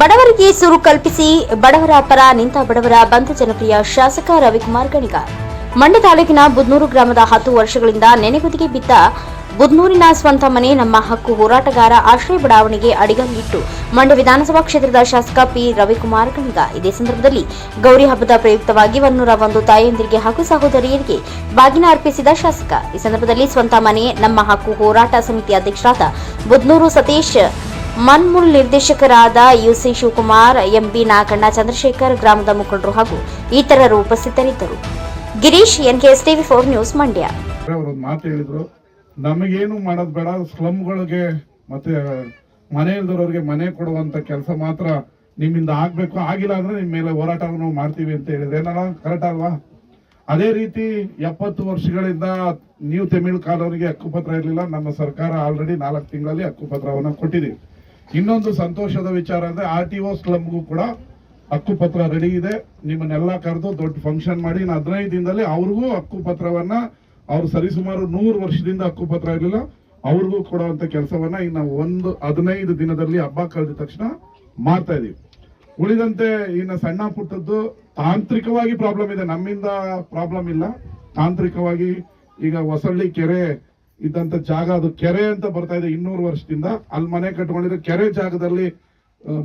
ಬಡವರಿಗೆ ಸೂರು ಕಲ್ಪಿಸಿ, ಬಡವರ ಪರ ನಿಂತ ಬಡವರ ಬಂಧ ಜನಪ್ರಿಯ ಶಾಸಕ ರವಿಕುಮಾರ್ ಗಣಿಗ. ಮಂಡ್ಯ ತಾಲೂಕಿನ ಬುದ್ನೂರು ಗ್ರಾಮದ ಹತ್ತು ವರ್ಷಗಳಿಂದ ನೆನೆಗುದಿಗೆ ಬಿದ್ದ ಬುದ್ನೂರಿನ ಸ್ವಂತ ಮನೆ ನಮ್ಮ ಹಕ್ಕು ಹೋರಾಟಗಾರ ಆಶ್ರಯ ಬಡಾವಣೆಗೆ ಅಡಿಗಲ್ಲಿಟ್ಟು ಮಂಡ್ಯ ವಿಧಾನಸಭಾ ಕ್ಷೇತ್ರದ ಶಾಸಕ ಪಿ ರವಿಕುಮಾರ್ ಗಣಿಗ. ಇದೇ ಸಂದರ್ಭದಲ್ಲಿ ಗೌರಿ ಹಬ್ಬದ ಪ್ರಯುಕ್ತವಾಗಿ ಒನ್ನೂರ ಒಂದು ತಾಯಂದಿರಿಗೆ ಹಾಗೂ ಸಹೋದರಿಯರಿಗೆ ಬಾಗಿನ ಅರ್ಪಿಸಿದ ಶಾಸಕ. ಈ ಸಂದರ್ಭದಲ್ಲಿ ಸ್ವಂತ ಮನೆ, ನಮ್ಮ ಹಕ್ಕು ಹೋರಾಟ ಸಮಿತಿ ಅಧ್ಯಕ್ಷರಾದ ಬುದ್ನೂರು ಸತೀಶ್ ಮನ್ಮೂಲ್ ನಿರ್ದೇಶಕರಾದ U C Shivakumar, M B Naganna, Chandrashekar ಗ್ರಾಮದ ಮುಖಂಡರು ಹಾಗೂ ಇತರರು ಉಪಸ್ಥಿತರಿದ್ದರು. Girish NKS TV four news Mandya. ಅವರು ಮಾತು ಹೇಳಿದ್ರು. ನಮಗೇನು ಮಾಡೋದು ಬೇಡ. ಸ್ಲಮ್ಗಳಿಗೆ ಮತ್ತೆ ಮನೆ ಇಲ್ದವ್ರಿಗೆ ಮನೆ ಕೊಡುವಂತ ಕೆಲಸ ಮಾತ್ರ ನಿಮ್ಮಿಂದ ಆಗ್ಬೇಕು. ಆಗಿಲ್ಲ ಅಂದ್ರೆ ನಿಮ್ಮ ಮೇಲೆ ಹೋರಾಟವನ್ನು ಮಾಡ್ತೀವಿ ಅಂತ ಹೇಳಿದ್ರೆ ಏನಲ್ಲ ಕರೆಕ್ಟ್ ಅಲ್ವಾ? ಅದೇ ರೀತಿ ಎಪ್ಪತ್ತು ವರ್ಷಗಳಿಂದ ನೀವು ತಮಿಳು ಕಾಲವರಿಗೆ ಹಕ್ಕುಪತ್ರ ಇರಲಿಲ್ಲ. ನಮ್ಮ ಸರ್ಕಾರ ಆಲ್ರೆಡಿ ನಾಲ್ಕು ತಿಂಗಳಲ್ಲಿ ಹಕ್ಕುಪತ್ರವನ್ನು ಕೊಟ್ಟಿದ್ದೀವಿ ಇನ್ನೊಂದು ಸಂತೋಷದ ವಿಚಾರ ಅಂದ್ರೆ ಆರ್ ಟಿ ಒ ಸ್ಲಮ್ಗೂ ಕೂಡ ಹಕ್ಕುಪತ್ರ ರೆಡಿ ಇದೆ. ನಿಮ್ಮನ್ನೆಲ್ಲ ಕರೆದು ದೊಡ್ಡ ಫಂಕ್ಷನ್ ಮಾಡಿ, ಇನ್ನು ಹದಿನೈದು ದಿನದಲ್ಲಿ ಅವ್ರಿಗೂ ಹಕ್ಕುಪತ್ರವನ್ನ, ಅವ್ರು ಸರಿಸುಮಾರು ನೂರು ವರ್ಷದಿಂದ ಹಕ್ಕುಪತ್ರ ಇರಲಿಲ್ಲ, ಅವ್ರಿಗೂ ಕೊಡುವಂತ ಕೆಲಸವನ್ನ ಇನ್ನು ಒಂದು ಹದಿನೈದು ದಿನದಲ್ಲಿ ಹಬ್ಬ ಕಳೆದ ತಕ್ಷಣ ಮಾಡ್ತಾ ಇದೀವಿ. ಉಳಿದಂತೆ ಇನ್ನು ಸಣ್ಣ ಪುಟ್ಟದ್ದು ತಾಂತ್ರಿಕವಾಗಿ ಪ್ರಾಬ್ಲಮ್ ಇದೆ. ನಮ್ಮಿಂದ ಪ್ರಾಬ್ಲಮ್ ಇಲ್ಲ. ತಾಂತ್ರಿಕವಾಗಿ ಈಗ ಹೊಸಳ್ಳಿ ಕೆರೆ ಇದ್ದಂತ ಜಾಗ ಅದು ಕೆರೆ ಅಂತ ಬರ್ತಾ ಇದೆ ಇನ್ನೂರು ವರ್ಷದಿಂದ. ಅಲ್ಲಿ ಮನೆ ಕಟ್ಕೊಂಡಿದ್ರೆ ಕೆರೆ ಜಾಗದಲ್ಲಿ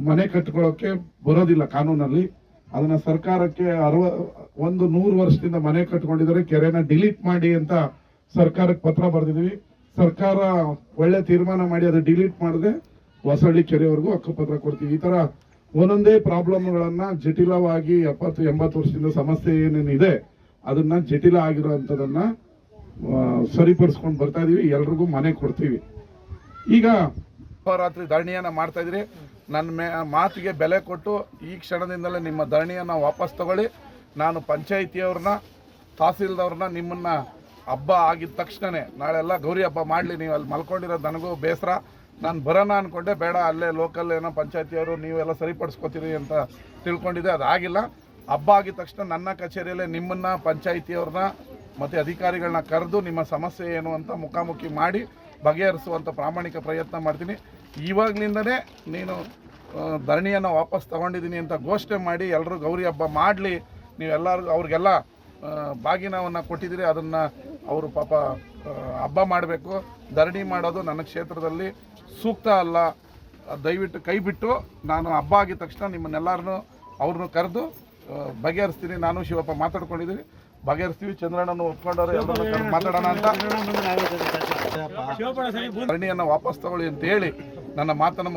ಮನೆ ಕಟ್ಕೊಳ್ಳೋಕೆ ಬರೋದಿಲ್ಲ ಕಾನೂನಲ್ಲಿ. ಅದನ್ನ ಸರ್ಕಾರಕ್ಕೆ ಅರವ, ಒಂದು ನೂರು ವರ್ಷದಿಂದ ಮನೆ ಕಟ್ಕೊಂಡಿದ್ದಾರೆ, ಕೆರೆನ ಡಿಲೀಟ್ ಮಾಡಿ ಅಂತ ಸರ್ಕಾರಕ್ಕೆ ಪತ್ರ ಬರೆದಿದ್ವಿ. ಸರ್ಕಾರ ಒಳ್ಳೆ ತೀರ್ಮಾನ ಮಾಡಿ ಅದು ಡಿಲೀಟ್ ಮಾಡದೆ ಹೊಸಳ್ಳಿ ಕೆರೆವರೆಗೂ ಹಕ್ಕುಪತ್ರ ಕೊಡ್ತೀವಿ. ಈ ತರ ಒಂದೊಂದೇ ಪ್ರಾಬ್ಲಮ್ಗಳನ್ನ ಜಟಿಲವಾಗಿ ಎಪ್ಪತ್ತು, ಎಂಬತ್ತು ವರ್ಷದಿಂದ ಸಮಸ್ಯೆ ಏನೇನಿದೆ, ಅದನ್ನ ಜಟಿಲ ಆಗಿರೋ ಸರಿಪಡಿಸ್ಕೊಂಡು ಬರ್ತಾ ಇದೀವಿ, ಎಲ್ರಿಗೂ ಮನೆ ಕೊಡ್ತೀವಿ. ಈಗ ರಾತ್ರಿ ಧರಣಿಯನ್ನ ಮಾಡ್ತಾ ಇದ್ರಿ. ನನ್ನ ಮೇ, ಮಾತಿಗೆ ಬೆಲೆ ಕೊಟ್ಟು ಈ ಕ್ಷಣದಿಂದಲೇ ನಿಮ್ಮ ಧರಣಿಯನ್ನ ವಾಪಸ್ ತಗೊಳ್ಳಿ. ನಾನು ಪಂಚಾಯಿತಿಯವ್ರನ್ನ ತಹಸೀಲ್ದವ್ರನ್ನ ನಿಮ್ಮನ್ನ ಹಬ್ಬ ಆಗಿದ ತಕ್ಷಣನೇ ನಾಳೆಲ್ಲ ಗೌರಿ ಹಬ್ಬ ಮಾಡಲಿ, ನೀವು ಅಲ್ಲಿ ಮಲ್ಕೊಂಡಿರೋದು ನನಗೂ ಬೇಸರ. ನಾನು ಬರೋಣ ಅಂದ್ಕೊಂಡೆ ಬೇಡ, ಅಲ್ಲೇ ಲೋಕಲ್ ಏನೋ ಪಂಚಾಯತಿಯವರು ನೀವೆಲ್ಲ ಸರಿಪಡಿಸ್ಕೋತೀರಿ ಅಂತ ತಿಳ್ಕೊಂಡಿದ್ದೆ, ಅದಾಗಿಲ್ಲ. ಹಬ್ಬ ಆಗಿದ ತಕ್ಷಣ ನನ್ನ ಕಚೇರಿಯಲ್ಲೇ ನಿಮ್ಮನ್ನ, ಪಂಚಾಯಿತಿಯವ್ರನ್ನ ಮತ್ತು ಅಧಿಕಾರಿಗಳನ್ನ ಕರೆದು ನಿಮ್ಮ ಸಮಸ್ಯೆ ಏನು ಅಂತ ಮುಖಾಮುಖಿ ಮಾಡಿ ಬಗೆಹರಿಸುವಂಥ ಪ್ರಾಮಾಣಿಕ ಪ್ರಯತ್ನ ಮಾಡ್ತೀನಿ. ಇವಾಗಲಿಂದನೇ ನೀನು ಧರಣಿಯನ್ನು ವಾಪಸ್ ತಗೊಂಡಿದ್ದೀನಿ ಅಂತ ಘೋಷಣೆ ಮಾಡಿ ಎಲ್ಲರೂ ಗೌರಿ ಹಬ್ಬ ಮಾಡಲಿ. ನೀವೆಲ್ಲರಿಗೂ ಅವ್ರಿಗೆಲ್ಲ ಬಾಗಿನವನ್ನು ಕೊಟ್ಟಿದ್ದೀರಿ, ಅದನ್ನು ಅವರು ಪಾಪ ಹಬ್ಬ ಮಾಡಬೇಕು. ಧರಣಿ ಮಾಡೋದು ನನ್ನ ಕ್ಷೇತ್ರದಲ್ಲಿ ಸೂಕ್ತ ಅಲ್ಲ. ದಯವಿಟ್ಟು ಕೈ ಬಿಟ್ಟು ನಾನು ಹಬ್ಬ ಆಗಿದ ತಕ್ಷಣ ನಿಮ್ಮನ್ನೆಲ್ಲರನ್ನೂ ಅವ್ರನ್ನೂ ಕರೆದು ಬಗೆಹರಿಸ್ತೀನಿ. ನಾನು ಶಿವಪ್ಪ ಮಾತಾಡ್ಕೊಂಡಿದ್ದೀವಿ ಬಗೆಹರಿಸ್ತೀವಿ ಚಂದ್ರಣ್ಣನ ಒಪ್ಕೊಂಡವ್ರೆ ಮಾತಾಡೋಣ ಅಂತ. ಧರಣಿಯನ್ನು ವಾಪಸ್ ತಗೊಳ್ಳಿ ಅಂತ ಹೇಳಿ ನನ್ನ ಮಾತನ್ನು